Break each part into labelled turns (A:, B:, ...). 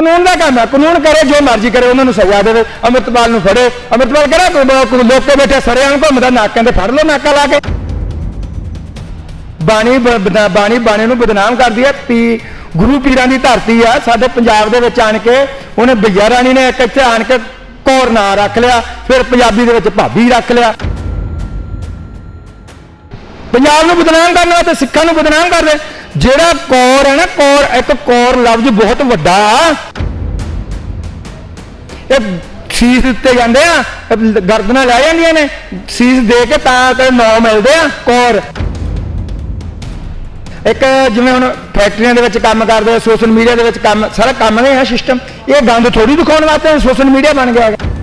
A: ਕਾਨੂੰਨ ਦਾ ਕੰਮ ਹੈ। ਕਾਨੂੰਨ ਕਰੇ, ਜੋ ਮਰਜ਼ੀ ਕਰੇ, ਉਹਨਾਂ ਨੂੰ ਸਜ਼ਾ ਦੇਵੇ। ਅਮਰਤਪਾਲ ਨੂੰ ਫੜੇ। ਅਮਰਤਪਾਲ ਕਿਹੜਾ ਲੋਕੇ ਬੈਠੇ ਸਰਿਆਂ ਨੂੰ ਘੁੰਮਦਾ, ਨਾਕਾਂ ਤੇ ਫੜ ਲਓ, ਨਾਕਾ ਲਾ ਕੇ। ਬਾਣੀ ਬਾਣੀ ਬਾਣੀ ਨੂੰ ਬਦਨਾਮ ਕਰਦੀ ਹੈ। ਪੀ ਗੁਰੂ ਪੀਰਾਂ ਦੀ ਧਰਤੀ ਆ, ਸਾਡੇ ਪੰਜਾਬ ਦੇ ਵਿੱਚ ਆਣ ਕੇ, ਉਹਨੇ ਭਈਆ ਰਾਣੀ ਨੇ ਇੱਕ ਇੱਥੇ ਆਣ ਕੇ ਕੌਰ ਨਾਂ ਰੱਖ ਲਿਆ, ਫਿਰ ਪੰਜਾਬੀ ਦੇ ਵਿੱਚ ਭਾਬੀ ਰੱਖ ਲਿਆ। ਪੰਜਾਬ ਨੂੰ ਬਦਨਾਮ ਕਰਨ ਵਾਸਤੇ ਸਿੱਖਾਂ ਨੂੰ ਬਦਨਾਮ ਕਰਦੇ ਜਿਹੜਾ ਕੌਰ ਹੈ ਨਾ ਕੌਰ ਇੱਕ ਕੌਰ ਲਫ਼ਜ਼ ਬਹੁਤ ਵੱਡਾ ਇਹ ਸੀਸ ਦਿੱਤੇ ਜਾਂਦੇ ਆ ਇਹ ਗਰਦਨਾਂ ਲੈ ਜਾਂਦੀਆਂ ਨੇ ਸੀਸ ਦੇ ਕੇ ਤਾਂ ਤੇ ਨੌ ਮਿਲਦੇ ਆ ਕੌਰ ਇੱਕ ਜਿਵੇਂ ਹੁਣ ਫੈਕਟਰੀਆਂ ਦੇ ਵਿੱਚ ਕੰਮ ਕਰਦੇ ਸੋਸ਼ਲ ਮੀਡੀਆ ਦੇ ਵਿੱਚ ਕੰਮ ਸਾਰਾ ਕੰਮ ਨਹੀਂ ਹੈ ਸਿਸਟਮ ਇਹ ਗੰਦ ਥੋੜੀ ਦਿਖਾਉਣ ਵਾਸਤੇ ਸੋਸ਼ਲ ਮੀਡੀਆ ਬਣ ਗਿਆ है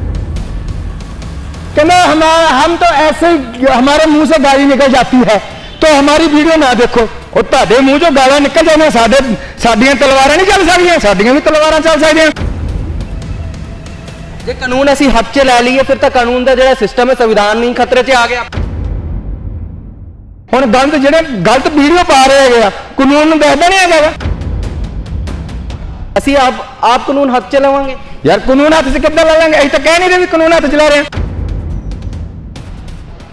A: कहना हमारा हम तो ऐसे ही हमारे मुंह से गाली निकल जाती है तो हमारी वीडियो ना देखो ਉਹ ਤੁਹਾਡੇ ਮੂੰਹ ਚੋਂ ਗਾਲਾਂ ਨਿਕਲ ਜਾਂਦੀਆਂ ਸਾਡੇ ਸਾਡੀਆਂ ਤਲਵਾਰਾਂ ਨਹੀਂ ਚੱਲ ਸਕਦੀਆਂ ਸਾਡੀਆਂ ਵੀ ਤਲਵਾਰਾਂ ਚੱਲ ਸਕਦੀਆਂ।
B: ਜੇ ਕਾਨੂੰਨ ਅਸੀਂ ਹੱਥ 'ਚ ਲੈ ਲਈਏ ਫਿਰ ਤਾਂ ਕਾਨੂੰਨ ਦਾ ਜਿਹੜਾ ਸਿਸਟਮ ਹੈ ਸੰਵਿਧਾਨ ਨਹੀਂ ਖਤਰੇ 'ਚ ਆ ਗਿਆ।
A: ਹੁਣ ਗਲਤ ਜਿਹੜੇ ਗਲਤ ਵੀਡੀਓ ਪਾ ਰਹੇ ਹੈਗੇ ਆ ਕਾਨੂੰਨ ਨੂੰ ਦੱਸਦਾ ਨਹੀਂ ਹੈਗਾ।
B: ਅਸੀਂ ਆਪ ਆਪ ਕਾਨੂੰਨ ਹੱਥ 'ਚ ਲਵਾਂਗੇ।
A: ਯਾਰ ਕਾਨੂੰਨ ਹੱਥ 'ਚ ਕਿੱਦਾਂ ਲੈ ਲਾਂਗੇ? ਅਸੀਂ ਤਾਂ ਕਹਿ ਨਹੀਂ ਰਹੇ ਵੀ ਕਾਨੂੰਨ ਹੱਥ 'ਚ ਲੈ ਰਹੇ ਆ।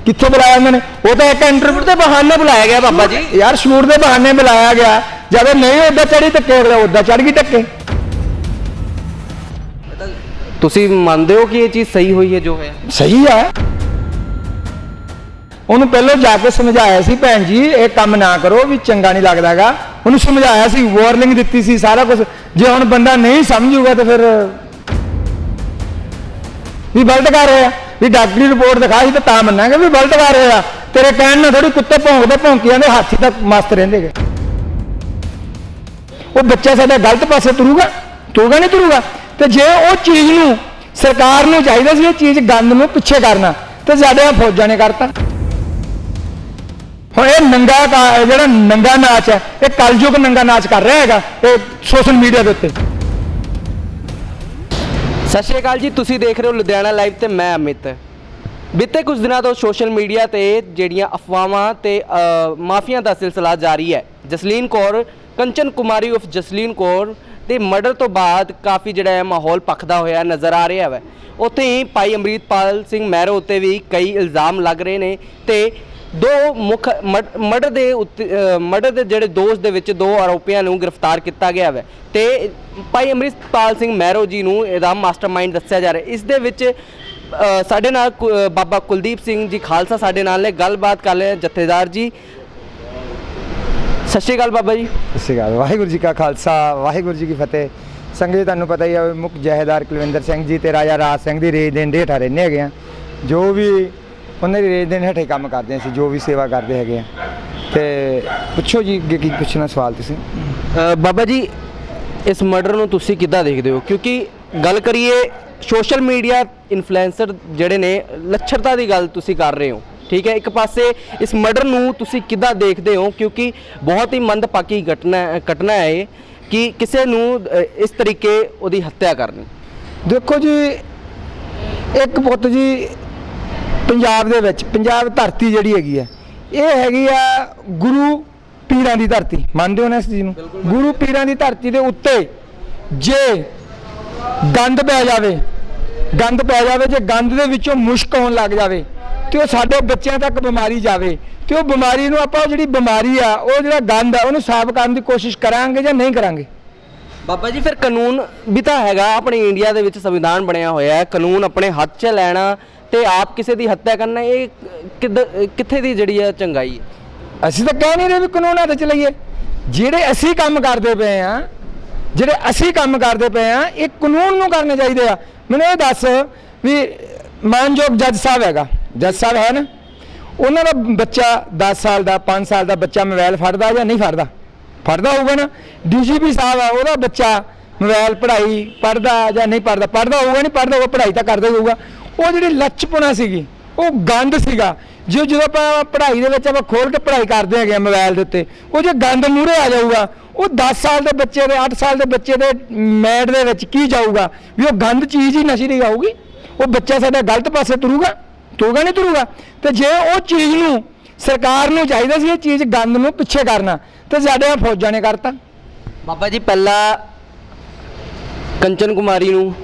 A: ਕਿੱਥੋਂ ਬੁਲਾਇਆ ਉਹਨਾਂ ਨੇ? ਉਹ ਤਾਂ ਇੱਕ ਇੰਟਰਵਿਊ
B: ਤੇ ਬਹਾਨੇ ਬੁਲਾਇਆ ਗਿਆ ਬਾਬਾ ਜੀ।
A: ਯਾਰ ਸ਼ੂਟ ਦੇ ਬਹਾਨੇ ਬੁਲਾਇਆ ਗਿਆ। ਜਦੋਂ ਨਹੀਂ ਉੱਦਾਂ ਚੜੀ ਧੱਕੇ ਉੱਦਾਂ ਚੜ ਗਈ ਧੱਕੇ।
B: ਤੁਸੀਂ ਮੰਨਦੇ ਹੋ ਕਿ ਇਹ ਚੀਜ਼ ਸਹੀ ਹੋਈ ਹੈ ਜੋ ਹੋਇਆ?
A: ਸਹੀ ਆ। ਉਹਨੂੰ ਪਹਿਲਾਂ ਜਾ ਕੇ ਸਮਝਾਇਆ ਸੀ ਭੈਣ ਜੀ ਇਹ ਕੰਮ ਨਾ ਕਰੋ ਵੀ ਚੰਗਾ ਨਹੀਂ ਲੱਗਦਾਗਾ। ਉਹਨੂੰ ਸਮਝਾਇਆ ਸੀ ਵਾਰਨਿੰਗ ਦਿੱਤੀ ਸੀ ਸਾਰਾ ਕੁਝ ਜੇ ਹੁਣ ਬੰਦਾ ਨਹੀਂ ਸਮਝੂਗਾ ਤਾਂ ਫਿਰ ਵੀ ਗਲਤ ਕਰ ਰਿਹਾ। ਵੀ ਡਾਕਟਰੀ ਰਿਪੋਰਟ ਦਿਖਾਈ ਤਾਂ ਤਾਂ ਮੰਨਾਂਗੇ ਵੀ ਗਲਤ ਕਰ ਰਿਹਾ ਤੇਰੇ ਕਹਿਣ ਨਾਲ ਥੋੜੀ ਕੁੱਤੇ ਭੌਂਕਦੇ ਭੌਂਕੀ ਜਾਂਦੇ ਹਾਥੀ ਤਾਂ ਮਸਤ ਰਹਿੰਦੇਗੇ ਉਹ ਬੱਚਾ ਸਾਡਾ ਗਲਤ ਪਾਸੇ ਤੁਰੂਗਾ ਤੁਰੂਗਾ ਨਹੀਂ ਤੁਰੂਗਾ। ਤੇ ਜੇ ਉਹ ਚੀਜ਼ ਨੂੰ, ਸਰਕਾਰ ਨੂੰ ਚਾਹੀਦਾ ਸੀ ਇਹ ਚੀਜ਼ ਗੰਦ ਨੂੰ ਪਿੱਛੇ ਕਰਨਾ, ਤੇ ਸਾਡੇ ਫੌਜਾਂ ਨੇ ਕਰਤਾ। ਹੁਣ ਇਹ ਨੰਗਾ ਜਿਹੜਾ ਨੰਗਾ ਨਾਚ ਹੈ, ਇਹ ਕਲਯੁਗ ਨੰਗਾ ਨਾਚ ਕਰ ਰਿਹਾ ਹੈਗਾ, ਇਹ ਸੋਸ਼ਲ ਮੀਡੀਆ ਦੇ ਉੱਤੇ।
B: ਸਤਿ ਸ਼੍ਰੀ ਅਕਾਲ ਜੀ, ਤੁਸੀਂ ਦੇਖ ਰਹੇ ਹੋ ਲੁਧਿਆਣਾ ਲਾਈਵ ਤੇ ਮੈਂ ਅਮਿਤ। ਬੀਤੇ ਕੁਝ ਦਿਨਾਂ ਤੋਂ ਸੋਸ਼ਲ ਮੀਡੀਆ ਤੇ ਜਿਹੜੀਆਂ ਅਫਵਾਹਾਂ ਤੇ ਮਾਫੀਆਂ ਦਾ ਸਿਲਸਿਲਾ ਜਾਰੀ ਹੈ। ਜਸਲੀਨ ਕੌਰ, ਕੰਚਨ ਕੁਮਾਰੀ ਉਫ ਜਸਲੀਨ ਕੌਰ ਦੇ ਮਰਡਰ ਤੋਂ ਬਾਅਦ ਕਾਫੀ ਜਿਹੜਾ ਹੈ ਮਾਹੌਲ ਪਖਦਾ ਹੋਇਆ ਨਜ਼ਰ ਆ ਰਿਹਾ ਹੈ। ਉੱਥੇ ਹੀ ਭਾਈ ਅੰਮ੍ਰਿਤਪਾਲ ਸਿੰਘ ਮਹਿਰੋ ਉੱਤੇ ਵੀ ਕਈ ਇਲਜ਼ਾਮ ਲੱਗ ਰਹੇ ਨੇ ਤੇ ਦੋ ਮੁੱਖ ਮਰਡਰ ਦੇ ਮਰਡਰ ਦੇ ਜਿਹੜੇ ਦੋਸ਼ ਦੇ ਵਿੱਚ ਦੋ ਆਰੋਪੀਆਂ ਨੂੰ ਗ੍ਰਿਫਤਾਰ ਕੀਤਾ ਗਿਆ ਹੈ ਤੇ ਭਾਈ ਅੰਮ੍ਰਿਤਪਾਲ ਸਿੰਘ ਮਹਿਰੋ ਜੀ ਨੂੰ ਇਹਦਾ ਮਾਸਟਰਮਾਈਂਡ ਦੱਸਿਆ ਜਾ ਰਿਹਾ। ਇਸ ਦੇ ਵਿੱਚ ਸਾਡੇ ਨਾਲ ਕੁ- ਬਾਬਾ ਕੁਲਦੀਪ ਸਿੰਘ ਜੀ ਖਾਲਸਾ ਸਾਡੇ ਨਾਲ ਨੇ। ਗੱਲਬਾਤ ਕਰ ਰਹੇ ਜਥੇਦਾਰ ਜੀ। ਸਤਿ ਸ਼੍ਰੀ ਅਕਾਲ ਬਾਬਾ ਜੀ।
A: ਸਤਿ ਸ਼੍ਰੀ ਅਕਾਲ। ਵਾਹਿਗੁਰੂ ਜੀ ਕਾ ਖਾਲਸਾ, ਵਾਹਿਗੁਰੂ ਜੀ ਕੀ ਫਤਿਹ। ਸੰਗਤ ਜੀ, ਤੁਹਾਨੂੰ ਪਤਾ ਹੀ ਹੈ ਮੁੱਖ ਜਹੇਦਾਰ ਕੁਲਵਿੰਦਰ ਸਿੰਘ ਜੀ ਤੇ ਰਾਜਾ ਰਾਜ ਸਿੰਘ ਦੀ ਰੇਜ ਦੇ ਹੇਠਾਂ ਰਹਿੰਦੇ ਹੈਗੇ ਆ। ਜੋ ਵੀ ਉਹਨਾਂ ਦੀ ਰੇਜ ਦੇ ਹੇਠਾਂ ਕੰਮ ਕਰਦੇ ਸੀ ਜੋ ਵੀ ਸੇਵਾ ਕਰਦੇ ਹੈਗੇ ਆ। ਤੇ ਪੁੱਛੋ ਜੀ ਅੱਗੇ ਕੀ ਪੁੱਛਣਾ ਸਵਾਲ ਤੁਸੀਂ?
B: ਅ, ਬਾਬਾ ਜੀ ਇਸ ਮਰਡਰ ਨੂੰ ਤੁਸੀਂ ਕਿੱਦਾਂ ਦੇਖਦੇ ਹੋ? ਕਿਉਂਕਿ ਗੱਲ ਕਰੀਏ ਸੋਸ਼ਲ ਮੀਡੀਆ ਇਨਫਲੂਐਂਸਰ ਜਿਹੜੇ ਨੇ ਲੱਛਰਤਾ ਦੀ ਗੱਲ ਤੁਸੀਂ ਕਰ ਰਹੇ ਹੋ ਠੀਕ ਹੈ? ਇੱਕ ਪਾਸੇ ਇਸ ਮਰਡਰ ਨੂੰ ਤੁਸੀਂ ਕਿੱਦਾਂ ਦੇਖਦੇ ਹੋ? ਕਿਉਂਕਿ ਬਹੁਤ ਹੀ ਮੰਦਭਾਗੀ ਘਟਨਾ ਘਟਨਾ ਹੈ ਇਹ ਕਿ ਕਿਸੇ ਨੂੰ ਅ, ਇਸ ਤਰੀਕੇ ਉਹਦੀ ਹੱਤਿਆ ਕਰਨੀ।
A: ਦੇਖੋ ਜੀ ਇੱਕ ਪੁੱਤ ਜੀ ਪੰਜਾਬ ਦੇ ਵਿੱਚ ਪੰਜਾਬ ਧਰਤੀ ਜਿਹੜੀ ਹੈਗੀ ਆ ਇਹ ਹੈਗੀ ਆ ਗੁਰੂ ਪੀਰਾਂ ਦੀ ਧਰਤੀ। ਮੰਨਦੇ ਹੋ ਨਾ ਇਸ ਚੀਜ਼ ਨੂੰ? ਗੁਰੂ ਪੀਰਾਂ ਦੀ ਧਰਤੀ ਦੇ ਉੱਤੇ ਜੇ ਗੰਦ ਪੈ ਜਾਵੇ ਗੰਦ ਪੈ ਜਾਵੇ ਜੇ ਗੰਦ ਦੇ ਵਿੱਚੋਂ ਮੁਸ਼ਕ ਆਉਣ ਲੱਗ ਜਾਵੇ ਤੇ ਉਹ ਸਾਡੇ ਬੱਚਿਆਂ ਤੱਕ ਬਿਮਾਰੀ ਜਾਵੇ ਤੇ ਉਹ ਬਿਮਾਰੀ ਨੂੰ ਆਪਾਂ ਜਿਹੜੀ ਬਿਮਾਰੀ ਆ ਉਹ ਜਿਹੜਾ ਗੰਦ ਆ ਉਹਨੂੰ ਸਾਫ਼ ਕਰਨ ਦੀ ਕੋਸ਼ਿਸ਼ ਕਰਾਂਗੇ ਜਾਂ ਨਹੀਂ ਕਰਾਂਗੇ?
B: ਬਾਬਾ ਜੀ, ਫਿਰ ਕਾਨੂੰਨ ਵੀ ਤਾਂ ਹੈਗਾ, ਆਪਣੇ ਇੰਡੀਆ ਦੇ ਵਿੱਚ ਸੰਵਿਧਾਨ ਬਣਿਆ ਹੋਇਆ ਹੈ, ਕਾਨੂੰਨ ਆਪਣੇ ਹੱਥ 'ਚ ਲੈਣਾ ਤੇ ਆਪ ਕਿਸੇ ਦੀ ਹੱਤਿਆ ਕਰਨਾ, ਇਹ ਕਿੱਦ- ਕਿੱਥੇ ਦੀ ਜਿਹੜੀ ਹੈ ਚੰਗਾਈ ਹੈ?
A: ਅਸੀਂ ਤਾਂ ਕਹਿ ਨਹੀਂ ਰਹੇ ਵੀ ਕਾਨੂੰਨ ਹੱਥ ਚ ਲਈਏ। ਜਿਹੜੇ ਅਸੀਂ ਕੰਮ ਕਰਦੇ ਪਏ ਆ ਜਿਹੜੇ ਅਸੀਂ ਕੰਮ ਕਰਦੇ ਪਏ ਆ ਇਹ ਕਾਨੂੰਨ ਨੂੰ ਕਰਨੇ ਚਾਹੀਦੇ ਆ। ਮੈਨੂੰ ਇਹ ਦੱਸ ਵੀ ਮਾਨਯੋਗ ਜੱਜ ਸਾਹਿਬ ਹੈਗਾ। ਜੱਜ ਸਾਹਿਬ ਹੈ ਨਾ? ਉਹਨਾਂ ਦਾ ਬੱਚਾ 10 ਸਾਲ ਦਾ 5 ਸਾਲ ਦਾ ਬੱਚਾ ਮੋਬਾਈਲ ਫੜਦਾ ਜਾਂ ਨਹੀਂ ਫੜਦਾ? ਫੜਦਾ ਹੋਊਗਾ ਨਾ ਡੀਜੀਪੀ ਸਾਹਿਬ ਆ, ਉਹਦਾ ਬੱਚਾ ਮੋਬਾਈਲ ਪੜ੍ਹਾਈ ਪੜਦਾ ਜਾਂ ਨਹੀਂ ਪੜਦਾ ਪੜਦਾ ਹੋਊਗਾ ਨਹੀਂ ਪੜਦਾ ਹੋਊਗਾ, ਪੜ੍ਹਾਈ ਤਾਂ ਕਰਦਾ ਹੋਊਗਾ। ਉਹ ਜਿਹੜੀ ਲੱਚਪੁਣਾ ਸੀਗੀ, ਉਹ ਗੰਦ ਸੀਗਾ। ਜੇ ਜਦੋਂ ਆਪਾਂ ਪੜ੍ਹਾਈ ਦੇ ਵਿੱਚ ਆਪਾਂ ਖੋਲ ਕੇ ਪੜ੍ਹਾਈ ਕਰਦੇ ਹੈਗੇ ਮੋਬਾਈਲ ਦੇ ਉੱਤੇ, ਉਹ ਜੇ ਗੰਦ ਮੂਹਰੇ ਆ ਜਾਊਗਾ, ਉਹ 10 ਸਾਲ ਦੇ ਬੱਚੇ ਦੇ 8 ਸਾਲ ਦੇ ਬੱਚੇ ਦੇ ਮੈਡ ਦੇ ਵਿੱਚ ਕੀ ਜਾਊਗਾ? ਵੀ ਉਹ ਗੰਦ ਚੀਜ਼ ਹੀ ਨਸ਼ੀ ਦੀ ਆਊਗੀ ਉਹ ਬੱਚਾ ਸਾਡਾ ਗਲਤ ਪਾਸੇ ਤੁਰੂਗਾ? ਤੁਰੂਗਾ ਨਹੀਂ ਤੁਰੂਗਾ? ਤੇ ਜੇ ਉਹ ਚੀਜ਼ ਨੂੰ ਸਰਕਾਰ ਨੂੰ ਚਾਹੀਦਾ ਸੀ, ਇਹ ਚੀਜ਼ ਗੰਦ ਨੂੰ ਪਿੱਛੇ ਕਰਨਾ ਤੇ ਸਾਡੇ ਫੌਜਾਂ ਨੇ ਕਰਤਾ।
B: ਬਾਬਾ ਜੀ ਪਹਿਲਾਂ ਕੰਚਨ ਕੁਮਾਰੀ ਨੂੰ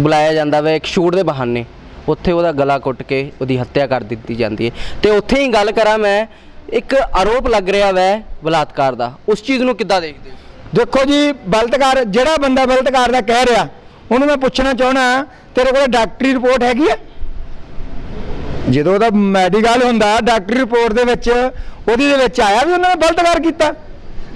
B: ਬੁਲਾਇਆ ਜਾਂਦਾ ਵਾ ਇੱਕ ਸ਼ੂਟ ਦੇ ਬਹਾਨੇ। ਉੱਥੇ ਉਹਦਾ ਗਲਾ ਕੁੱਟ ਕੇ ਉਹਦੀ ਹੱਤਿਆ ਕਰ ਦਿੱਤੀ ਜਾਂਦੀ ਹੈ। ਤੇ ਉੱਥੇ ਹੀ ਗੱਲ ਕਰਾਂ ਮੈਂ ਇੱਕ ਆਰੋਪ ਲੱਗ ਰਿਹਾ ਵੈ ਬਲਾਤਕਾਰ ਦਾ। ਉਸ ਚੀਜ਼ ਨੂੰ ਕਿੱਦਾਂ ਦੇਖਦੇ ਹੋ?
A: ਦੇਖੋ ਜੀ ਬਲਤਕਾਰ ਜਿਹੜਾ ਬੰਦਾ ਬਲਤਕਾਰ ਦਾ ਕਹਿ ਰਿਹਾ ਉਹਨੂੰ ਮੈਂ ਪੁੱਛਣਾ ਚਾਹਣਾ ਤੇਰੇ ਕੋਲ ਡਾਕਟਰੀ ਰਿਪੋਰਟ ਹੈਗੀ ਆ? ਜਦੋਂ ਉਹਦਾ ਮੈਡੀਕਲ ਹੁੰਦਾ ਡਾਕਟਰੀ ਰਿਪੋਰਟ ਦੇ ਵਿੱਚ, ਉਹਦੀ ਦੇ ਵਿੱਚ ਆਇਆ ਵੀ ਉਹਨਾਂ ਨੇ ਬਲਤਕਾਰ ਕੀਤਾ।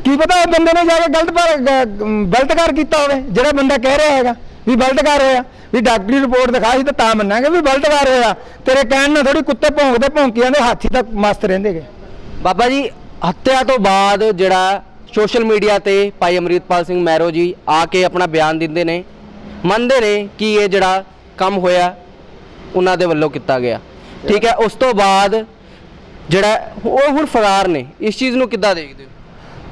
A: ਕੀ ਪਤਾ ਉਹ ਬੰਦੇ ਨੇ ਜਾ ਕੇ ਗਲਤ ਪਰ ਗ- ਬਲਤਕਾਰ ਕੀਤਾ ਹੋਵੇ, ਜਿਹੜਾ ਬੰਦਾ ਕਹਿ ਰਿਹਾ ਹੈਗਾ ਵੀ ਬਲਤਕਾਰ ਹੋਇਆ। ਵੀ ਡਾਕਟਰੀ ਰਿਪੋਰਟ ਦਿਖਾਈ ਤਾਂ ਤਾਂ ਮੰਨਾਂਗੇ ਵੀ ਬਲਤਕਾਰ ਹੋਇਆ। ਤੇਰੇ ਕਹਿਣ ਨਾਲ ਥੋੜੀ ਕੁੱਤੇ ਭੌਂਕਦੇ ਭੌਂਕੀਆਂ ਦੇ ਹਾਥੀ ਤੱਕ ਮਸਤ ਰਹਿੰਦੇਗੇ
B: ਬਾਬਾ ਜੀ, ਹੱਤਿਆ ਤੋਂ ਬਾਅਦ ਜਿਹੜਾ ਸੋਸ਼ਲ ਮੀਡੀਆ ਤੇ ਭਾਈ ਅਮਰੀਤਪਾਲ ਸਿੰਘ ਮੈਰੋ ਜੀ ਆ ਕੇ ਆਪਣਾ ਬਿਆਨ ਦਿੰਦੇ ਨੇ, ਮੰਨਦੇ ਨੇ ਕਿ ਇਹ ਜਿਹੜਾ ਕੰਮ ਹੋਇਆ, ਉਹਨਾਂ ਦੇ ਵੱਲੋਂ ਕੀਤਾ ਗਿਆ। ਠੀਕ ਹੈ। ਉਸ ਤੋਂ ਬਾਅਦ ਜਿਹੜਾ ਉਹ ਹੁਣ ਫਰਾਰ ਨੇ ਇਸ ਚੀਜ਼ ਨੂੰ ਕਿੱਦਾਂ ਦੇਖਦੇ ਹੋ?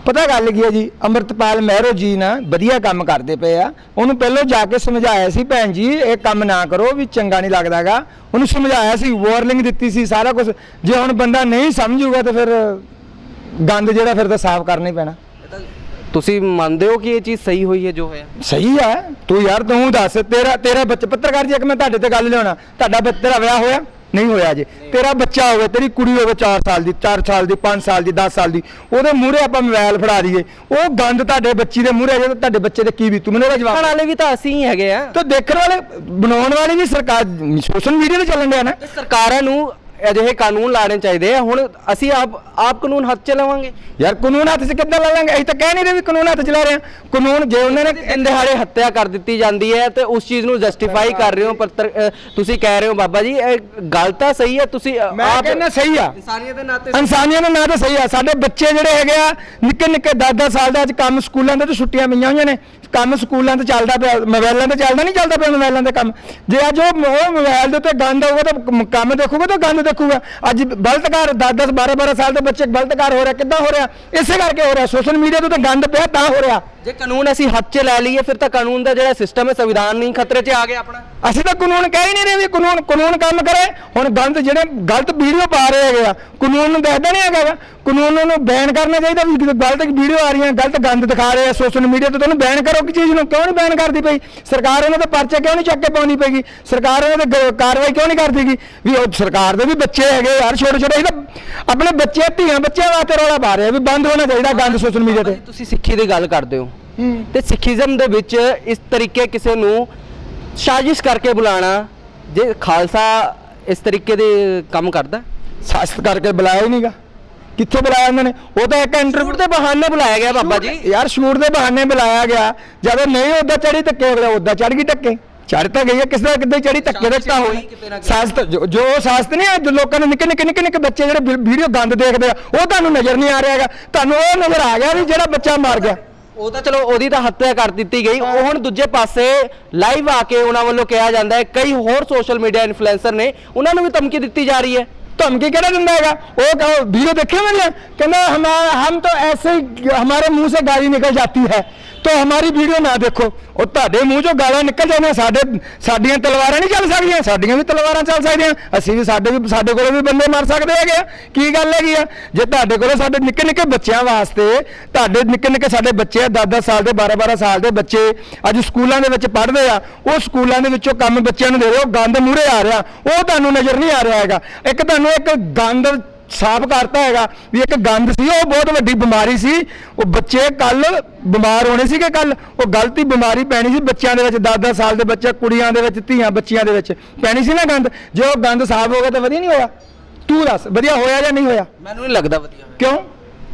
A: ਪਤਾ ਗੱਲ ਕੀ ਹੈ ਜੀ ਅਮਰਤਪਾਲ ਮਹਿਰੋ ਜੀ ਨਾ ਵਧੀਆ ਕੰਮ ਕਰਦੇ ਪਏ ਆ। ਉਹਨੂੰ ਪਹਿਲਾਂ ਜਾ ਕੇ ਸਮਝਾਇਆ ਸੀ ਭੈਣ ਜੀ ਇਹ ਕੰਮ ਨਾ ਕਰੋ ਵੀ ਚੰਗਾ ਨਹੀਂ ਲੱਗਦਾਗਾ ਉਹਨੂੰ ਸਮਝਾਇਆ ਸੀ ਵਾਰਨਿੰਗ ਦਿੱਤੀ ਸੀ ਸਾਰਾ ਕੁਝ ਜੇ ਹੁਣ ਬੰਦਾ ਨਹੀਂ ਸਮਝੂਗਾ ਤਾਂ ਫਿਰ ਗੰਦ ਜਿਹੜਾ ਫਿਰ ਤਾਂ ਸਾਫ਼ ਕਰਨਾ ਹੀ ਪੈਣਾ।
B: ਤੁਸੀਂ ਮੰਨਦੇ ਹੋ ਕਿ ਇਹ ਚੀਜ਼ ਸਹੀ ਹੋਈ ਹੈ ਜੋ ਹੋਇਆ?
A: ਸਹੀ ਹੈ। ਤੂੰ ਯਾਰ ਤੂੰ ਦੱਸ ਤੇਰਾ ਤੇਰਾ ਬੱਚਾ ਪੱਤਰਕਾਰ ਜੀ ਇੱਕ ਮੈਂ ਤੁਹਾਡੇ ਤੇ ਗੱਲ ਲਿਆਉਣਾ। ਤੁਹਾਡਾ ਬੱਚਾ ਤੇਰਾ ਵਿਆਹ ਹੋਇਆ। ਨਹੀਂ ਹੋਇਆ ਜੀ ਤੇਰਾ ਬੱਚਾ ਹੋਵੇ ਤੇਰੀ ਕੁੜੀ ਹੋਵੇ 4 ਸਾਲ ਦੀ 4 ਸਾਲ ਦੀ 5 ਸਾਲ ਦੀ 10 ਸਾਲ ਦੀ ਉਹਦੇ ਮੂਹਰੇ ਆਪਾਂ ਮੋਬਾਈਲ ਫੜਾ ਦਈਏ। ਉਹ ਗੰਦ ਤੁਹਾਡੇ ਬੱਚੀ ਦੇ ਮੂਹਰੇ ਜੇ ਤੁਹਾਡੇ ਬੱਚੇ ਦੇ ਕੀ ਵੀ ਤੂੰ ਮੈਨੂੰ ਇਹਦਾ
B: ਦੇਖਣ
A: ਜਵਾਬ
B: ਵਾਲੇ ਵੀ ਤਾਂ ਅਸੀਂ ਹੀ ਹੈਗੇ ਆ।
A: ਤਾਂ ਦੇਖਣ ਵਾਲੇ ਬਣਾਉਣ ਵਾਲੇ ਵੀ ਸਰਕਾਰ ਸੋਸ਼ਲ ਮੀਡੀਆ ਤੇ ਚੱਲਣ ਡਿਆ ਨਾ।
B: ਸਰਕਾਰਾਂ ਨੂੰ ਅਜਿਹੇ ਕਾਨੂੰਨ ਲਾਣੇ ਚਾਹੀਦੇ ਆ। ਹੁਣ ਅਸੀਂ ਆਪ ਆਪ ਕਾਨੂੰਨ ਹੱਥ ਚ ਲਵਾਂਗੇ।
A: ਯਾਰ ਕਾਨੂੰਨ ਹੱਥ 'ਚ ਕਿੱਦਾਂ ਲੈ ਲਾਂਗੇ ਅਸੀਂ ਤਾਂ ਕਹਿ ਨਹੀਂ ਰਹੇ ਵੀ ਕਾਨੂੰਨ ਹੱਥ 'ਚ ਲੈ ਰਹੇ ਹਾਂ ਕਾਨੂੰਨ ਜੇ ਉਹਨਾਂ ਨੇ
B: ਦਿਹਾੜੇ ਹੱਤਿਆ ਕਰ ਦਿੱਤੀ ਜਾਂਦੀ ਹੈ ਤੇ ਉਸ ਚੀਜ਼ ਨੂੰ ਜਸਟੀਫਾਈ ਕਰ ਰਹੇ ਹੋ ਪਰ ਤੁਸੀਂ ਕਹਿ ਰਹੇ ਹੋ ਬਾਬਾ ਜੀ ਇਹ ਗੱਲ ਤਾਂ ਸਹੀ ਹੈ ਤੁਸੀਂ
A: ਮੈਂ ਕਹਿੰਦਾ ਸਹੀ ਆ।
B: ਇਨਸਾਨੀਅਤ ਦੇ ਨਾਤੇ
A: ਇਨਸਾਨੀਅਤ ਦਾ ਨਾਂ ਤਾਂ ਸਹੀ ਆ। ਸਾਡੇ ਬੱਚੇ ਜਿਹੜੇ ਹੈਗੇ ਆ ਨਿੱਕੇ ਨਿੱਕੇ 10-10 ਸਾਲ ਦੇ ਅੱਜ ਕੰਮ ਸਕੂਲਾਂ ਦੇ ਤੇ ਛੁੱਟੀਆਂ ਪਈਆਂ ਹੋਈਆਂ ਨੇ। ਕੰਮ ਸਕੂਲਾਂ ਤੇ ਚੱਲਦਾ ਪਿਆ ਮੋਬਾਈਲਾਂ ਤੇ ਚੱਲਦਾ ਨਹੀਂ ਚੱਲਦਾ ਪਿਆ ਮੋਬਾਈਲਾਂ ਦੇ ਕੰਮ। ਜੇ ਅੱਜ ਉਹ ਉਹ ਮੋਬਾਈਲ ਦੇ ਉੱਤੇ ਗੰਦ ਆਊਗਾ ਤਾਂ ਕੰਮ ਦੇਖੂਗਾ ਤਾਂ ਗੰਦ ਦੇਖੂਗਾ। ਅੱਜ ਬਲਤਕਾਰ 10-10 12-12 ਸਾਲ ਦੇ ਬੱਚੇ ਬਲਤਕਾਰ ਹੋ ਰਿਹਾ ਕਿੱਦਾਂ ਹੋ ਰਿਹਾ? ਇਸੇ ਕਰਕੇ ਹੋ ਰਿਹਾ। ਸੋਸ਼ਲ ਮੀਡੀਆ ਤੇ ਤਾਂ ਗੰਦ ਪਿਆ ਤਾਂ ਹੋ ਰਿਹਾ।
B: ਜੇ ਕਾਨੂੰਨ ਅਸੀਂ ਹੱਥ 'ਚ ਲੈ ਲਈਏ ਫਿਰ ਤਾਂ ਕਾਨੂੰਨ ਦਾ ਜਿਹੜਾ ਸਿਸਟਮ ਹੈ ਸੰਵਿਧਾਨ ਨਹੀਂ ਖਤਰੇ 'ਚ ਆ ਗਿਆ ਆਪਣਾ।
A: ਅਸੀਂ ਤਾਂ ਕਾਨੂੰਨ ਕਹਿ ਹੀ ਨਹੀਂ ਰਹੇ ਵੀ ਕਾਨੂੰਨ ਕਾਨੂੰਨ ਕੰਮ ਕਰੇ। ਹੁਣ ਗਲਤ ਜਿਹੜੇ ਗਲਤ ਵੀਡੀਓ ਪਾ ਰਹੇ ਹੈਗੇ ਆ ਕਾਨੂੰਨ ਨੂੰ ਦੱਸਦਾ ਨਹੀਂ ਹੈਗਾ ਗਾ। ਕਾਨੂੰਨ ਨੂੰ ਬੈਨ ਕਰਨਾ ਚਾਹੀਦਾ ਵੀ ਜਦੋਂ ਗਲਤ ਵੀਡੀਓ ਆ ਰਹੀਆਂ ਗਲਤ ਗੰਦ ਦਿਖਾ ਰਹੇ ਆ। ਸੋਸ਼ਲ ਮੀਡੀਆ ਤੇ ਤੁਹਾਨੂੰ ਬੈਨ ਕਰੋ। ਕਿ ਚੀਜ਼ ਨੂੰ ਕਿਉਂ ਨਹੀਂ ਬੈਨ ਕਰਦੀ ਪਈ? ਸਰਕਾਰ ਉਹਨਾਂ ਤੇ ਪਰਚੇ ਕਿਉਂ ਨਹੀਂ ਚੱਕ ਕੇ ਪਾਉਂਦੀ ਪਈਗੀ? ਸਰਕਾਰ ਉਹਨਾਂ ਤੇ ਗ- ਕਾਰਵਾਈ ਕਿਉਂ ਨਹੀਂ ਕਰਦੀਗੀ ਵੀ ਉਹ ਸਰਕਾਰ ਦੇ ਵੀ ਬੱਚੇ ਹੈਗੇ ਯਾਰ ਛੋਟੇ ਛੋਟੇ ਇਹ ਆਪਣੇ ਬੱਚੇ ਧੀਆਂ ਬੱਚਿਆਂ ਵਾਸਤੇ ਰੌਲਾ ਪਾ ਰਹੇ ਵੀ ਬੰਦ ਹੋਣਾ ਚਾਹੀਦਾ ਗੰਦ ਸੋਸ਼ਲ ਮੀਡੀਆ ਤੇ।
B: ਤੁਸੀਂ ਸਿੱਖੀ ਦੀ ਗੱਲ ਕਰਦੇ ਹੋ। ਤੇ ਸਿੱਖੀਜ਼ਮ ਦੇ ਵਿੱਚ ਇਸ ਤਰੀਕੇ ਕਿਸੇ ਨੂੰ ਸਾਜ਼ਿਸ਼ ਕਰਕੇ ਬੁਲਾਣਾ ਜੇ ਖਾਲਸਾ ਇਸ ਤਰੀਕੇ ਦੇ ਕੰਮ ਕਰਦਾ?
A: ਸਖਤ ਕਰਕੇ ਬੁਲਾਇਆ ਹੀ ਨਹੀਂਗਾ ਕਿੱਥੇ ਬੁਲਾਇਆ ਉਹਨਾਂ ਨੇ? ਉਹ ਤਾਂ ਇੱਕ ਇੰਟਰਵਿਊ
B: ਦੇ ਬਹਾਨੇ ਬੁਲਾਇਆ ਗਿਆ ਬਾਬਾ ਜੀ।
A: ਯਾਰ ਸ਼ੂਟ ਦੇ ਬਹਾਨੇ ਬੁਲਾਇਆ ਗਿਆ। ਜਦੋਂ ਨਹੀਂ ਉਹਦਾ ਚੜੀ ਧੱਕੇ ਅਗਲਾ ਉਹਦਾ ਚੜ ਗਈ ਧੱਕੇ। ਚੜ ਤਾਂ ਗਈ ਹੈ ਕਿਸ ਦਾ ਕਿੱਦਾਂ ਚੜੀ ਧੱਕੇ ਤਾਂ ਹੋਈ। ਸਾਸਤ ਜੋ ਸਾਸਤ ਨਹੀਂ ਅੱਜ ਲੋਕਾਂ ਨੂੰ ਨਿੱਕੇ ਨਿੱਕੇ ਨਿੱਕੇ ਨਿੱਕੇ ਬੱਚੇ ਜਿਹੜੇ ਵੀਡੀਓ ਗੰਦ ਦੇਖਦੇ ਆ ਉਹ ਤੁਹਾਨੂੰ ਨਜ਼ਰ ਨਹੀਂ ਆ ਰਿਹਾ ਹੈਗਾ। ਤੁਹਾਨੂੰ ਉਹ ਨਜ਼ਰ ਆ ਗਿਆ ਵੀ ਜਿਹੜਾ ਬੱਚਾ ਮਾਰ ਗਿਆ।
B: ਉਹ ਤਾਂ ਚਲੋ ਉਹਦੀ ਤਾਂ ਹੱਤਿਆ ਕਰ ਦਿੱਤੀ ਗਈ। ਉਹ ਹੁਣ ਦੂਜੇ ਪਾਸੇ ਲਾਈਵ ਆ ਕੇ ਉਹਨਾਂ ਵੱਲੋਂ ਕਿਹਾ ਜਾਂਦਾ ਹੈ। ਕਈ ਹੋਰ ਸੋਸ਼ਲ ਮੀਡੀਆ ਇਨਫਲੂਐਂਸਰ ਨੇ ਉਹਨਾਂ ਨੂੰ ਵੀ ਧਮਕੀ ਦਿੱਤੀ ਜਾ ਰਹੀ ਹੈ।
A: ਧਮਕੀ ਕਿਹੜਾ ਦਿੰਦਾ ਹੈਗਾ ਉਹ ਕਹੋ ਵੀਡੀਓ देखिए मैंने कहना हमारा हम तो ऐसे ही हमारे मुंह से गाली निकल जाती है तो हमारी ਵੀਡੀਓ ਨਾ ਦੇਖੋ ਉਹ ਤੁਹਾਡੇ ਮੂੰਹ ਚੋਂ ਗਾਲਾਂ ਨਿਕਲ ਜਾਂਦੀਆਂ ਸਾਡੇ ਸਾਡੀਆਂ ਤਲਵਾਰਾਂ ਨਹੀਂ ਚੱਲ ਸਕਦੀਆਂ ਸਾਡੀਆਂ ਵੀ ਤਲਵਾਰਾਂ ਚੱਲ ਸਕਦੀਆਂ ਅਸੀਂ ਵੀ ਸਾਡੇ ਵੀ ਸਾਡੇ ਕੋਲ ਵੀ ਬੰਦੇ ਮਾਰ ਸਕਦੇ ਹੈਗੇ ਆ ਕੀ ਗੱਲ ਹੈਗੀ ਆ ਜੇ ਤੁਹਾਡੇ ਕੋਲ ਸਾਡੇ ਨਿੱਕੇ ਨਿੱਕੇ ਬੱਚਿਆਂ ਵਾਸਤੇ ਤੁਹਾਡੇ ਨਿੱਕੇ ਨਿੱਕੇ ਸਾਡੇ ਬੱਚੇ ਆ 10-10 ਸਾਲ ਦੇ 12-12 ਸਾਲ ਦੇ ਬੱਚੇ ਅੱਜ ਸਕੂਲਾਂ ਦੇ ਵਿੱਚ ਪੜ੍ਹਦੇ ਆ ਉਹ ਸਕੂਲਾਂ ਦੇ ਵਿੱਚੋਂ ਕੰਮ ਬੱਚਿਆਂ ਨੂੰ ਦੇ ਰਹੇ ਉਹ ਗੰਦ ਮੂਹਰੇ ਆ ਰਿਹਾ ਉਹ ਤੁਹਾਨੂੰ ਨਜ਼ਰ ਨਹੀਂ ਆ ਰਿਹਾ ਹੈਗਾ ਇੱਕ ਤੁਹਾਨੂੰ ਇੱਕ ਗੰਦ ਸਾਫ਼ ਕਰਤਾ ਹੈਗਾ ਵੀ ਇੱਕ ਗੰਦ ਸੀ ਉਹ ਬਹੁਤ ਵੱਡੀ ਬਿਮਾਰੀ ਸੀ। ਉਹ ਬੱਚੇ ਕੱਲ ਬਿਮਾਰ ਹੋਣੇ ਸੀਗੇ ਕੱਲ। ਉਹ ਗਲਤੀ ਬਿਮਾਰੀ ਪੈਣੀ ਸੀ ਬੱਚਿਆਂ ਦੇ ਵਿੱਚ 10-10 ਸਾਲ ਦੇ ਬੱਚੇ ਕੁੜੀਆਂ ਦੇ ਵਿੱਚ ਧੀਆਂ ਬੱਚੀਆਂ ਦੇ ਵਿੱਚ। ਪੈਣੀ ਸੀ ਨਾ ਗੰਦ। ਜੇ ਉਹ ਗੰਦ ਸਾਫ਼ ਹੋ ਗਿਆ ਤਾਂ ਵਧੀਆ ਨਹੀਂ ਹੋਇਆ। ਤੂੰ ਦੱਸ ਵਧੀਆ ਹੋਇਆ ਜਾਂ ਨਹੀਂ ਹੋਇਆ?
B: ਮੈਨੂੰ ਨਹੀਂ ਲੱਗਦਾ ਵਧੀਆ
A: ਕਿਉਂ?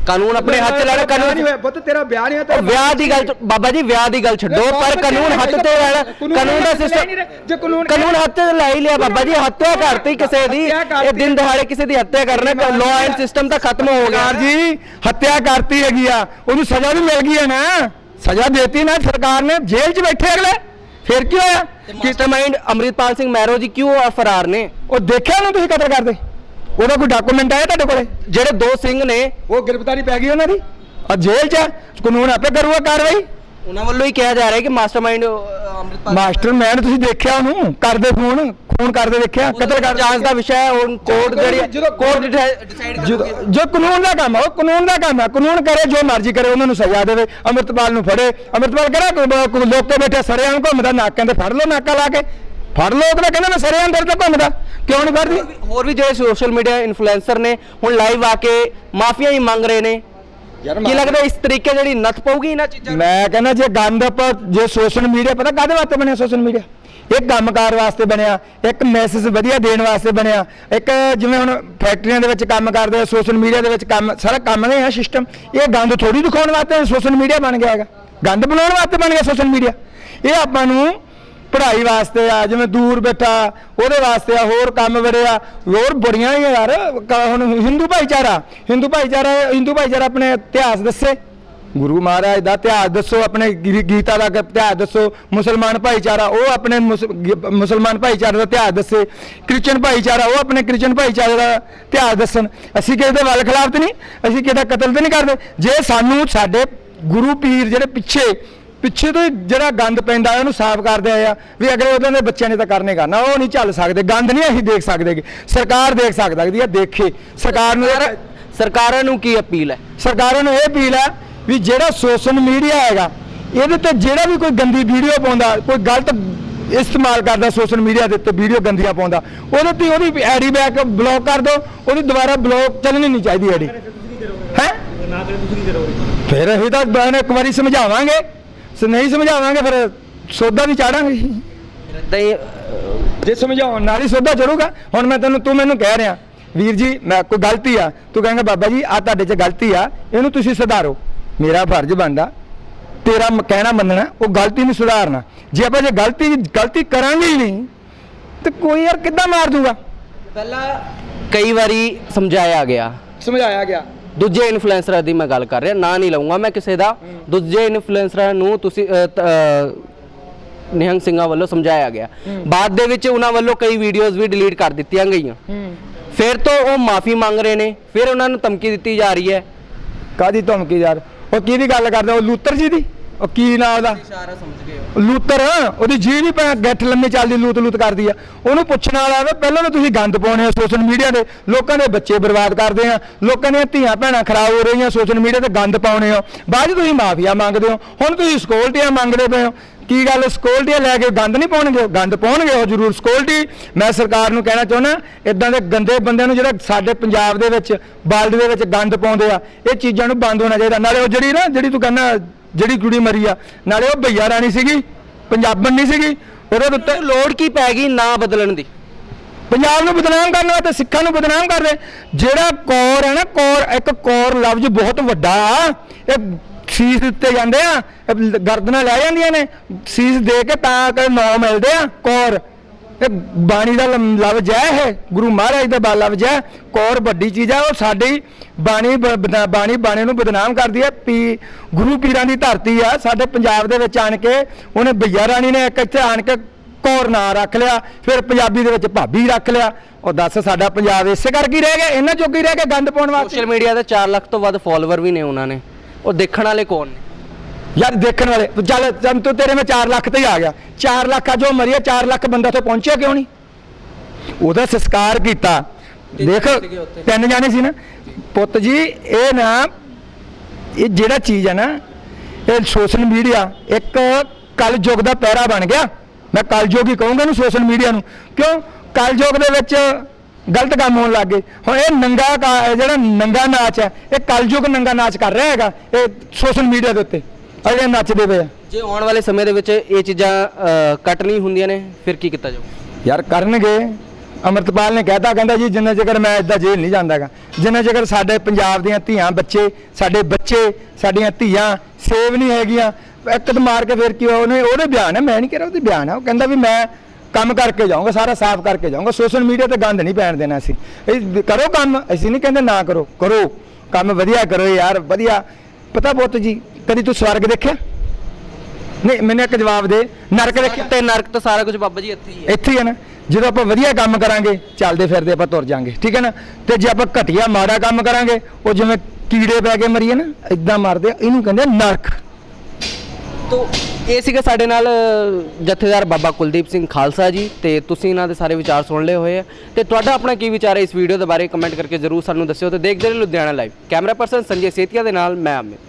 B: ਕਾਨੂੰਨ ਆਪਣੇ ਹੱਥ 'ਚ ਲੈਣਾ
A: ਨਹੀਂ
B: ਕਾਨੂੰਨ
A: ਹੋਇਆ। ਪੁੱਤ ਤੇਰਾ ਵਿਆਹ ਨਹੀਂ
B: ਉਹ ਵਿਆਹ ਦੀ ਗੱਲ ਬਾਬਾ ਜੀ ਵਿਆਹ ਦੀ ਗੱਲ ਛੱਡੋ ਪਰ ਕਾਨੂੰਨ ਹੱਥ ਤੇ ਲੈਣਾ ਕਾਨੂੰਨ ਦਾ ਸਿਸਟਮ
A: ਜੇ ਕਾਨੂੰਨ
B: ਕਾਨੂੰਨ ਹੱਥ ਤੇ ਲੈ ਹੀ ਲਿਆ ਬਾਬਾ ਜੀ ਹੱਤਿਆ ਕਰਤੀ ਕਿਸੇ ਦੀ। ਇਹ ਦਿਨ ਦਿਹਾੜੇ ਕਿਸੇ ਦੀ ਹੱਤਿਆ ਕਰਨਾ ਲਾਅ ਐਂਡ ਸਿਸਟਮ ਤਾਂ ਖਤਮ ਹੋ ਗਿਆ।
A: ਜੀ ਹੱਤਿਆ ਕਰਤੀ ਹੈਗੀ ਆ। ਉਹਨੂੰ ਸਜ਼ਾ ਵੀ ਮਿਲ ਗਈ ਹੈ ਨਾ। ਸਜ਼ਾ ਦੇਤੀ ਨਾ ਸਰਕਾਰ ਨੇ ਜੇਲ੍ਹ 'ਚ ਬੈਠੇ ਅਗਲੇ। ਫਿਰ ਕੀ ਹੋਇਆ?
B: ਮਾਸਟਰਮਾਈਂਡ ਅਮਰਿਤਪਾਲ ਸਿੰਘ ਮਹਿਰੋ ਜੀ ਕਿਉਂ ਫਰਾਰ ਨੇ?
A: ਉਹ ਦੇਖਿਆ ਨਾ ਤੁਸੀਂ ਕਤਲ ਕਰਦੇ? ਉਹਦਾ ਕੋਈ ਡਾਕੂਮੈਂਟ ਆਇਆ ਤੁਹਾਡੇ ਕੋਲੇ?
B: ਜਿਹੜੇ ਦੋ ਸਿੰਘ ਨੇ
A: ਉਹ ਗ੍ਰਿਫਤਾਰੀ ਪੈ ਗਈ ਉਹਨਾਂ ਦੀ? ਆ ਜੇਲ੍ਹ 'ਚ ਆ। ਕਾਨੂੰਨ ਆਪੇ ਕਰੂਗਾ ਕਾਰਵਾਈ?
B: ਉਹਨਾਂ ਵੱਲੋਂ ਹੀ ਕਿਹਾ ਜਾ ਰਿਹਾ ਹੈ ਕਿ ਮਾਸਟਰਮਾਈਂਡ ਅਮਰਿਤਪਾਲ
A: ਮਾਸਟਰ ਮੈਨ ਤੁਸੀਂ ਦੇਖਿਆ ਉਹਨੂੰ? ਕਰਦੇ ਫੋਨ ਖੂਨ ਕਰਦੇ ਦੇਖਿਆ? ਕਤਲ ਕਰਦੇ
B: ਜਾਂਚ ਦਾ ਵਿਸ਼ਾ ਹੈ ਹੁਣ ਕੋਰਟ ਜਿਹੜੀ
A: ਜਦੋਂ
B: ਕੋਰਟ ਡਿਸਾਈਡ
A: ਜਦੋਂ ਜੋ ਕਾਨੂੰਨ ਦਾ ਕੰਮ ਹੈ ਉਹ ਕਾਨੂੰਨ ਦਾ ਕੰਮ ਹੈ ਕਾਨੂੰਨ ਕਰੇ ਜੋ ਮਰਜ਼ੀ ਕਰੇ ਉਹਨਾਂ ਨੂੰ ਸਜ਼ਾ ਦੇਵੇ। ਅੰਮ੍ਰਿਤਪਾਲ ਨੂੰ ਫੜੇ। ਅੰਮ੍ਰਿਤਪਾਲ ਕੋਈ ਲੋਕ ਬੈਠੇ ਸਰਿਆਂ ਨੂੰ ਘੁੰਮਦਾ ਨਾਕਾਂ ਤੇ ਫੜ ਲਓ ਨਾਕਾ ਲਾ ਕੇ। ਫੜ ਲਓ ਉਹਦਾ ਕਹਿੰਦਾ ਮੈਂ ਸਰਿਆਂ ਅੰਦਰ ਤੇ ਘੁੰਮਦਾ। ਕਿਉਂ ਨਹੀਂ ਫੜਦੀ?
B: ਹੋਰ ਵੀ ਜਿਹੜੇ ਸੋਸ਼ਲ ਮੀਡੀਆ ਇਨਫਲੂਐਂਸਰ ਨੇ ਹੁਣ ਲਾਈਵ ਆ ਕੇ ਮਾਫੀਆ ਹੀ ਮੰਗ ਰਹੇ ਨੇ। ਕੀ ਲੱਗਦਾ ਇਸ ਤਰੀਕੇ ਜਿਹੜੀ ਨੱਥ ਪਊਗੀ ਇਹਨਾਂ ਚੀਜ਼ਾਂ ਨੂੰ?
A: ਮੈਂ ਕਹਿੰਦਾ ਜੇ ਗੰਦ ਆਪਾਂ ਜੇ ਸੋਸ਼ਲ ਮੀਡੀਆ ਪਤਾ ਕਾਹਦੇ ਵਾਸਤੇ ਬਣਿਆ ਸੋਸ਼ਲ ਮੀਡੀਆ ਇੱਕ ਕੰਮਕਾਰ ਵਾਸਤੇ ਬਣਿਆ ਇੱਕ ਮੈਸੇਜ ਵਧੀਆ ਦੇਣ ਵਾਸਤੇ ਬਣਿਆ ਇੱਕ ਜਿਵੇਂ ਹੁਣ ਫੈਕਟਰੀਆਂ ਦੇ ਵਿੱਚ ਕੰਮ ਕਰਦੇ ਆ ਸੋਸ਼ਲ ਮੀਡੀਆ ਦੇ ਵਿੱਚ ਕੰਮ ਸਾਰਾ ਕੰਮ ਦੇ ਆ ਸਿਸਟਮ ਇਹ ਗੰਦ ਥੋੜੀ ਦਿਖਾਉਣ ਵਾਸਤੇ ਸੋਸ਼ਲ ਮੀਡੀਆ ਬਣ ਗਿਆ ਹੈਗਾ। ਗੰਦ ਬਣਾਉਣ ਵਾਸਤੇ ਬਣ ਗਿਆ ਸੋਸ਼ਲ ਮੀਡੀਆ ਇਹ ਆਪਾਂ ਨੂੰ ਪੜ੍ਹਾਈ ਵਾਸਤੇ ਆ, ਜਿਵੇਂ ਦੂਰ ਬੈਠਾ, ਉਹਦੇ ਵਾਸਤੇ ਆ, ਹੋਰ ਕੰਮ ਬੜੇ ਆ ਹੋਰ ਬੜੀਆਂ ਹੀ ਆ ਯਾਰ। ਕ- ਹੁਣ ਹਿੰਦੂ ਭਾਈਚਾਰਾ ਹਿੰਦੂ ਭਾਈਚਾਰਾ ਹਿੰਦੂ ਭਾਈਚਾਰਾ ਆਪਣੇ ਇਤਿਹਾਸ ਦੱਸੇ। ਗੁਰੂ ਮਹਾਰਾਜ ਦਾ ਇਤਿਹਾਸ ਦੱਸੋ, ਆਪਣੇ ਗੀ- ਗੀਤਾ ਦਾ ਗ- ਇਤਿਹਾਸ ਦੱਸੋ। ਮੁਸਲਮਾਨ ਭਾਈਚਾਰਾ, ਉਹ ਆਪਣੇ ਮੁਸ- ਗ- ਮੁਸਲਮਾਨ ਭਾਈਚਾਰੇ ਦਾ ਇਤਿਹਾਸ ਦੱਸੇ। ਕ੍ਰਿਸਚਨ ਭਾਈਚਾਰਾ, ਉਹ ਆਪਣੇ ਕ੍ਰਿਸਚਨ ਭਾਈਚਾਰੇ ਦਾ ਇਤਿਹਾਸ ਦੱਸਣ। ਅਸੀਂ ਕਿਸੇ ਦੇ ਵੱਲ ਖਿਲਾਫ ਤੇ ਨਹੀਂ, ਅਸੀਂ ਕਿਸੇ ਦਾ ਕਤਲ ਤੇ ਨਹੀਂ ਕਰਦੇ। ਜੇ ਸਾਨੂੰ ਸਾਡੇ ਗੁਰੂ ਪੀਰ ਜਿਹੜੇ ਪਿੱਛੇ ਪਿੱਛੇ ਤੋਂ ਹੀ ਜਿਹੜਾ ਗੰਦ ਪੈਂਦਾ ਉਹਨੂੰ ਸਾਫ਼ ਕਰਦੇ ਆਏ ਆ ਵੀ ਅਗਲੇ ਉਹਦੇ ਦੇ ਬੱਚਿਆਂ ਨੇ ਤਾਂ ਕਰਨੇ ਕਰਨਾ ਉਹ ਨਹੀਂ ਚੱਲ ਸਕਦੇ। ਗੰਦ ਨਹੀਂ ਅਸੀਂ ਦੇਖ ਸਕਦੇਗੇ ਸਰਕਾਰ ਦੇਖ ਸਕਦੀ ਆ ਦੇਖੇ। ਸਰਕਾਰ ਨੂੰ ਯਾਰ
B: ਸਰਕਾਰਾਂ ਨੂੰ ਕੀ ਅਪੀਲ ਹੈ?
A: ਸਰਕਾਰਾਂ ਨੂੰ ਇਹ ਅਪੀਲ ਹੈ ਵੀ ਜਿਹੜਾ ਸੋਸ਼ਲ ਮੀਡੀਆ ਹੈਗਾ ਇਹਦੇ ਤੇ ਜਿਹੜਾ ਵੀ ਕੋਈ ਗੰਦੀ ਵੀਡੀਓ ਪਾਉਂਦਾ ਕੋਈ ਗਲਤ ਇਸਤੇਮਾਲ ਕਰਦਾ ਸੋਸ਼ਲ ਮੀਡੀਆ ਦੇ ਉੱਤੇ ਵੀਡੀਓ ਗੰਦੀਆਂ ਪਾਉਂਦਾ ਉਹਦੇ ਤੇ ਉਹਦੀ ਆਈਡੀ ਬੈਕ ਬਲੌਕ ਕਰ ਦਿਓ ਉਹਦੀ ਦੁਬਾਰਾ ਬਲੌਕ ਚੱਲਣੀ ਨਹੀਂ ਚਾਹੀਦੀ ਆਈਡੀ ਹੈ?
C: ਨਾ ਕਰੇ ਤੁਸੀਂ ਕਰੋਗੇ?
A: ਫਿਰ ਅਸੀਂ ਤਾਂ ਇੱਕ ਵਾਰੀ ਸਮਝਾਵਾਂਗੇ। ਸ ਨਹੀਂ ਸਮਝਾਵਾਂਗੇ ਫਿਰ ਸੋਧਾ ਵੀ ਚਾੜਾਂਗੇ
B: ਇਦਾਂ ਹੀ
A: ਜੇ ਸਮਝਾਉਣ ਨਾਲ ਹੀ ਸੋਧਾ ਚੜੂਗਾ ਹੁਣ ਮੈਂ ਤੈਨੂੰ ਤੂੰ ਮੈਨੂੰ ਕਹਿ ਰਿਹਾ ਵੀਰ ਜੀ ਮੈਂ ਕੋਈ ਗਲਤੀ ਆ। ਤੂੰ ਕਹੇਂਗਾ ਬਾਬਾ ਜੀ ਆ ਤੁਹਾਡੇ 'ਚ ਗਲਤੀ ਆ ਇਹਨੂੰ ਤੁਸੀਂ ਸੁਧਾਰੋ। ਮੇਰਾ ਫਰਜ਼ ਬਣਦਾ ਤੇਰਾ ਕਹਿਣਾ ਮੰਨਣਾ ਉਹ ਗਲਤੀ ਨੂੰ ਸੁਧਾਰਨਾ। ਜੇ ਆਪਾਂ ਜੇ ਗਲਤੀ ਗਲਤੀ ਕਰਾਂਗੇ ਹੀ ਨਹੀਂ ਤੇ ਕੋਈ ਯਾਰ ਕਿੱਦਾਂ ਮਾਰ ਦੂਗਾ?
B: ਪਹਿਲਾਂ ਕਈ ਵਾਰੀ ਸਮਝਾਇਆ ਗਿਆ।
A: ਸਮਝਾਇਆ ਗਿਆ।
B: ਦੂਜੇ ਇਨਫਲੂਐਂਸਰਾਂ ਦੀ ਮੈਂ ਗੱਲ ਕਰ ਰਿਹਾ ਨਾਂ ਨਹੀਂ ਲਊਂਗਾ ਮੈਂ ਕਿਸੇ ਦਾ। ਦੂਜੇ ਇਨਫਲੂਐਂਸਰਾਂ ਨੂੰ ਤੁਸੀਂ ਨਿਹੰਗ ਸਿੰਘਾਂ ਵੱਲੋਂ ਸਮਝਾਇਆ ਗਿਆ। ਬਾਅਦ ਦੇ ਵਿੱਚ ਉਹਨਾਂ ਵੱਲੋਂ ਕਈ ਵੀਡੀਓਜ਼ ਵੀ ਡਿਲੀਟ ਕਰ ਦਿੱਤੀਆਂ ਗਈਆਂ। ਫਿਰ ਤੋਂ ਉਹ ਮਾਫੀ ਮੰਗ ਰਹੇ ਨੇ ਫਿਰ ਉਹਨਾਂ ਨੂੰ ਧਮਕੀ ਦਿੱਤੀ ਜਾ ਰਹੀ ਹੈ।
A: ਕਾਦੀ ਧਮਕੀ ਯਾਰ? ਉਹ ਕਿਹਦੀ ਗੱਲ ਕਰਦੇ ਉਹ ਲੂਤਰ ਜੀ ਦੀ? ਉਹ ਕੀ ਨਾਂ ਉਹਦਾ?
B: ਇਸ਼ਾਰਾ ਸਮਝ ਗਏ
A: ਲੂਤਰ ਉਹਦੀ ਜੀ ਵੀ ਪੈ ਗੱਠ ਲੰਮੀ ਚੱਲਦੀ ਲੂਤ ਲੂਤ ਕਰਦੀ ਆ। ਉਹਨੂੰ ਪੁੱਛਣ ਵਾਲਾ ਵਾ ਪਹਿਲਾਂ ਤਾਂ ਤੁਸੀਂ ਗੰਦ ਪਾਉਣੇ ਆ ਸੋਸ਼ਲ ਮੀਡੀਆ ਤੇ। ਲੋਕਾਂ ਦੇ ਬੱਚੇ ਬਰਬਾਦ ਕਰਦੇ ਆ। ਲੋਕਾਂ ਦੀਆਂ ਧੀਆਂ ਭੈਣਾਂ ਖਰਾਬ ਹੋ ਰਹੀਆਂ ਸੋਸ਼ਲ ਮੀਡੀਆ ਤੇ ਗੰਦ ਪਾਉਣੇ ਆ ਬਾਅਦ ਤੁਸੀਂ ਮਾਫੀਆ ਮੰਗਦੇ ਹੋ। ਹੁਣ ਤੁਸੀਂ ਸਕਿਉਰਟੀਆਂ ਮੰਗਦੇ ਪਏ ਹੋ। ਕੀ ਗੱਲ ਸਕਿਉਰਟੀਆਂ ਲੈ ਕੇ ਗੰਦ ਨਹੀਂ ਪਾਉਣਗੇ? ਗੰਦ ਪਾਉਣਗੇ ਉਹ ਜ਼ਰੂਰ ਸਕਿਉਰਟੀ ਮੈਂ ਸਰਕਾਰ ਨੂੰ ਕਹਿਣਾ ਚਾਹੁੰਦਾ ਇਦਾਂ ਦੇ ਗੰਦੇ ਬੰਦਿਆਂ ਨੂੰ ਜਿਹੜਾ ਸਾਡੇ ਪੰਜਾਬ ਦੇ ਵਿੱਚ ਵਰਲਡ ਦੇ ਵਿੱਚ ਗੰਦ ਪਾਉਂਦੇ ਆ ਇਹ ਚੀਜ਼ਾਂ ਨੂੰ ਬੰਦ ਹੋਣਾ ਚਾਹੀਦਾ। ਨਾਲੇ ਉਹ ਜਿਹੜੀ ਨਾ ਜਿਹੜੀ ਤੂੰ ਕਹਿੰਦਾ ਜਿਹੜੀ ਕੁੜੀ ਮਰੀ ਆ। ਨਾਲੇ ਉਹ ਭਈਆ ਰਾਣੀ ਸੀਗੀ ਪੰਜਾਬਣ ਨਹੀਂ ਸੀਗੀ ਉਹਦੇ ਉੱਤੇ
B: ਲੋੜ ਕੀ ਪੈ ਗਈ ਨਾਂ ਬਦਲਣ ਦੀ?
A: ਪੰਜਾਬ ਨੂੰ ਬਦਨਾਮ ਕਰਨ ਵਾਸਤੇ ਸਿੱਖਾਂ ਨੂੰ ਬਦਨਾਮ ਕਰਦੇ। ਜਿਹੜਾ ਕੌਰ ਹੈ ਨਾ ਕੌਰ ਇੱਕ ਕੌਰ ਲਫ਼ਜ਼ ਬਹੁਤ ਵੱਡਾ ਆ। ਇਹ ਸੀਸ ਦਿੱਤੇ ਜਾਂਦੇ ਆ ਗਰਦਨਾਂ ਲੈ ਜਾਂਦੀਆਂ ਨੇ। ਸੀਸ ਦੇ ਕੇ ਤਾਂ ਕਿ ਨਾਂ ਮਿਲਦੇ ਆ ਕੌਰ। ਇਹ ਬਾਣੀ ਦਾ ਲਮ- ਲਫ਼ਜ਼ ਹੈ ਇਹ, ਗੁਰੂ ਮਹਾਰਾਜ ਦਾ ਬਾ ਲਫ਼ਜ਼ ਹੈ। ਕੌਰ ਵੱਡੀ ਚੀਜ਼ ਹੈ, ਉਹ ਸਾਡੀ ਬਾਣੀ ਬ- ਬਦਾ- ਬਾਣੀ ਬਾਣੇ ਨੂੰ ਬਦਨਾਮ ਕਰਦੀ ਹੈ। ਪੀ ਗੁਰੂ ਪੀਰਾਂ ਦੀ ਧਰਤੀ ਆ, ਸਾਡੇ ਪੰਜਾਬ ਦੇ ਵਿੱਚ ਆਣ ਕੇ, ਉਹਨੇ ਭਈਆ ਰਾਣੀ ਨੇ ਇੱਕ ਇੱਥੇ ਆਣ ਕੇ ਕੌਰ ਨਾਂ ਰੱਖ ਲਿਆ, ਫਿਰ ਪੰਜਾਬੀ ਦੇ ਵਿੱਚ ਭਾਬੀ ਰੱਖ ਲਿਆ। ਉਹ ਦੱਸ ਸਾਡਾ ਪੰਜਾਬ ਇਸੇ ਕਰਕੇ ਰਹਿ ਗਿਆ, ਇਹਨਾਂ ਚੋਂ ਹੀ ਰਹਿ ਗਿਆ ਗੰਦ ਪਾਉਣ ਵਾਸਤੇ।
B: ਸੋਸ਼ਲ ਮੀਡੀਆ ਤੇ 4 ਲੱਖ ਤੋਂ ਵੱਧ ਫਾਲੋਅਰ ਵੀ ਨੇ ਉਹਨਾਂ ਨੇ। ਉਹ ਦੇਖਣ ਵਾਲੇ ਕੌਣ ਨੇ?
A: ਯਾਰ ਦੇਖਣ ਵਾਲੇ ਚੱਲ ਚੱਲ ਤੂੰ ਤੇਰੇ ਮੈਂ 4 ਲੱਖ ਤੇ ਹੀ ਆ ਗਿਆ। 4 ਲੱਖ ਆ ਜੋ ਮਰੀਆ 4 ਲੱਖ ਬੰਦਾ ਤੋਂ ਪਹੁੰਚਿਆ ਕਿਉਂ ਨਹੀਂ? ਉਹਦਾ ਸੰਸਕਾਰ ਕੀਤਾ। ਦੇਖ? ਤਿੰਨ ਜਾਣੇ ਸੀ ਨਾ। ਪੁੱਤ ਜੀ ਇਹ ਨਾ ਇਹ ਜਿਹੜਾ ਚੀਜ਼ ਹੈ ਨਾ ਇਹ ਸੋਸ਼ਲ ਮੀਡੀਆ ਇੱਕ ਕਲਯੁਗ ਦਾ ਪੈਰਾ ਬਣ ਗਿਆ। ਮੈਂ ਕਲਯੁਗ ਹੀ ਕਹੂੰਗਾ ਇਹਨੂੰ ਸੋਸ਼ਲ ਮੀਡੀਆ ਨੂੰ। ਕਿਉਂ? ਕਲਯੁਗ ਦੇ ਵਿੱਚ ਗਲਤ ਕੰਮ ਹੋਣ ਲੱਗ ਗਏ। ਹੁਣ ਇਹ ਨੰਗਾ ਜਿਹੜਾ ਨੰਗਾ ਨਾਚ ਹੈ ਇਹ ਕਲਯੁਗ ਨੰਗਾ ਨਾਚ ਕਰ ਰਿਹਾ ਹੈਗਾ ਇਹ ਸੋਸ਼ਲ ਮੀਡੀਆ ਦੇ ਉੱਤੇ। ਅਜੇ ਨੱਚਦੇ ਪਏ ਆ।
B: ਜੇ ਆਉਣ ਵਾਲੇ ਸਮੇਂ ਦੇ ਵਿੱਚ ਇਹ ਚੀਜ਼ਾਂ ਕੱਟ ਨਹੀਂ ਹੁੰਦੀਆਂ ਨੇ ਫਿਰ ਕੀ ਕੀਤਾ ਜਾਊ?
A: ਯਾਰ ਕਰਨਗੇ। ਅਮਰਤਪਾਲ ਨੇ ਕਹਿਤਾ ਕਹਿੰਦਾ ਜੀ ਜਿੰਨਾ ਚਿਰ ਮੈਂ ਇਦਾਂ ਜੇਲ੍ਹ ਨਹੀਂ ਜਾਂਦਾਗਾ ਜਿੰਨਾ ਚਿਰ ਸਾਡੇ ਪੰਜਾਬ ਦੀਆਂ ਧੀਆਂ ਬੱਚੇ ਸਾਡੇ ਬੱਚੇ ਸਾਡੀਆਂ ਧੀਆਂ ਸੇਵ ਨਹੀਂ ਹੈਗੀਆਂ ਇੱਕ ਤਾਂ ਮਾਰ ਕੇ ਫਿਰ ਕੀ ਹੋਇਆ ਉਹਨੇ ਉਹਦੇ ਬਿਆਨ ਹੈ ਮੈਂ ਨਹੀਂ ਕਹਿ ਰਿਹਾ ਉਹਦੇ ਬਿਆਨ ਹੈ ਉਹ ਕਹਿੰਦਾ ਵੀ ਮੈਂ ਕੰਮ ਕਰਕੇ ਜਾਊਂਗਾ ਸਾਰਾ ਸਾਫ਼ ਕਰਕੇ ਜਾਊਂਗਾ ਸੋਸ਼ਲ ਮੀਡੀਆ ਤੇ ਗੰਦ ਨਹੀਂ ਪੈਣ ਦੇਣਾ ਅਸੀਂ। ਇਹ ਕਰੋ ਕੰਮ ਅਸੀਂ ਨਹੀਂ ਕਹਿੰਦੇ ਨਾ ਕਰੋ ਕਰੋ। ਕੰਮ ਵਧੀਆ ਕਰੋ ਯਾਰ ਵਧੀਆ। ਪਤਾ ਪੁੱਤ ਜੀ ਕਦੀ ਤੂੰ ਸਵਰਗ ਦੇਖਿਆ? ਨਹੀਂ ਮੈਨੂੰ ਇੱਕ ਜਵਾਬ ਦੇ। ਨਰਕ ਦੇਖਿਆ?
B: ਤੇ ਨਰਕ ਤਾਂ ਸਾਰਾ ਕੁਝ ਬਾਬਾ ਜੀ ਇੱਥੇ ਹੀ ਹੈ।
A: ਇੱਥੇ ਹੀ ਹੈ ਨਾ? ਜਦੋਂ ਆਪਾਂ ਵਧੀਆ ਕੰਮ ਕਰਾਂਗੇ ਚੱਲਦੇ ਫਿਰਦੇ ਆਪਾਂ ਤੁਰ ਜਾਾਂਗੇ ਠੀਕ ਹੈ ਨਾ? ਤੇ ਜੇ ਆਪਾਂ ਘਟੀਆ ਮਾੜਾ ਕੰਮ ਕਰਾਂਗੇ ਉਹ ਜਿਵੇਂ ਕੀੜੇ ਪੈ ਕੇ ਮਰੀਏ ਨਾ ਇਦਾਂ ਮਰਦੇ ਇਹਨੂੰ ਕਹਿੰਦੇ ਨਰਕ।
B: ਤੋ ਇਹ ਸੀਗਾ ਸਾਡੇ ਨਾਲ ਜਥੇਦਾਰ ਬਾਬਾ ਕੁਲਦੀਪ ਸਿੰਘ ਖਾਲਸਾ ਜੀ ਤੇ ਤੁਸੀਂ ਇਹਨਾਂ ਦੇ ਸਾਰੇ ਵਿਚਾਰ ਸੁਣ ਲਏ ਹੋਏ ਆ। ਤੇ ਤੁਹਾਡਾ ਆਪਣਾ ਕੀ ਵਿਚਾਰ ਹੈ ਇਸ ਵੀਡੀਓ ਦੇ ਬਾਰੇ? ਕਮੈਂਟ ਕਰਕੇ ਜਰੂਰ ਸਾਨੂੰ ਦੱਸਿਓ ਤੇ ਦੇਖਦੇ ਰਹੋ Ludhiana live camera person Sanjay Setia ਦੇ ਨਾਲ, ਮੈਂ ਅਮਿਤ।